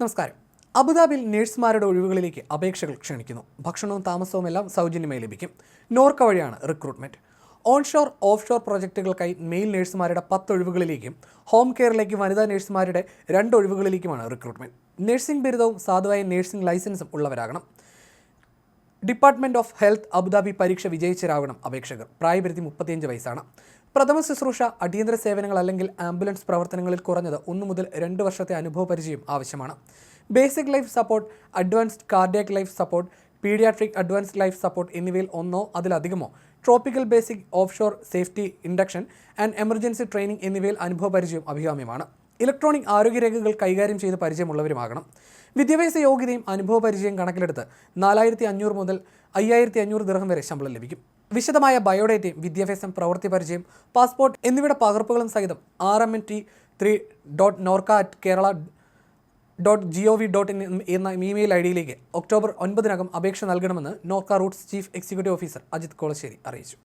നമസ്കാരം. അബുദാബിയിൽ നഴ്സുമാരുടെ ഒഴിവുകളിലേക്ക് അപേക്ഷകൾ ക്ഷണിക്കുന്നു. ഭക്ഷണവും താമസവും എല്ലാം സൗജന്യമായി ലഭിക്കും. നോർക്ക വഴിയാണ് റിക്രൂട്ട്മെന്റ്. ഓൺഷോർ ഓഫ്ഷോർ പ്രോജക്റ്റുകൾക്കായി മെയിൽ നഴ്സുമാരുടെ പത്ത് ഒഴിവുകളിലേക്കും ഹോം കെയറിലേക്ക് വനിതാ നഴ്സുമാരുടെ രണ്ട് ഒഴിവുകളിലേക്കുമാണ് റിക്രൂട്ട്മെന്റ്. നഴ്സിംഗ് ബിരുദവും സാധുവായ നഴ്സിംഗ് ലൈസൻസും ഉള്ളവരാകണം. Department of health Abu Dhabi പരീക്ഷ വിജയിച്ചരാകണം അപേക്ഷകർ. പ്രായപരിധി മുപ്പത്തിയഞ്ച് വയസ്സാണ്. പ്രഥമ ശുശ്രൂഷ അടിയന്തര സേവനങ്ങൾ അല്ലെങ്കിൽ ആംബുലൻസ് പ്രവർത്തനങ്ങളിൽ കുറഞ്ഞത് ഒന്നു മുതൽ രണ്ട് വർഷത്തെ അനുഭവ പരിചയം ആവശ്യമാണ്. Basic life support advanced cardiac life support paediatric advanced life support എന്നിവയിൽ ഒന്നോ അതിലധികമോ tropical basic offshore safety induction and emergency training എന്നിവയിൽ അനുഭവ പരിചയം അഭികാമ്യമാണ്. ഇലക്ട്രോണിക് ആരോഗ്യരേഖകൾ കൈകാര്യം ചെയ്ത് പരിചയമുള്ളവരുമാകണം. വിദ്യാഭ്യാസ യോഗ്യതയും അനുഭവ പരിചയം കണക്കിലെടുത്ത് നാലായിരത്തി അഞ്ഞൂറ് മുതൽ അയ്യായിരത്തി അഞ്ഞൂറ് ദിർഹം വരെ ശമ്പളം ലഭിക്കും. വിശദമായ ബയോഡേറ്റയും വിദ്യാഭ്യാസം പ്രവൃത്തി പരിചയം പാസ്പോർട്ട് എന്നിവയുടെ പകർപ്പുകളും സഹിതം R M N T three dot NORKA at Kerala dot G O V dot in എന്ന ഇമെയിൽ ഐ ഡിയിലേക്ക് ഒക്ടോബർ ഒൻപതിനകം അപേക്ഷ നൽകണമെന്ന് NORKA roots chief executive officer Ajith Kolassery അറിയിച്ചു.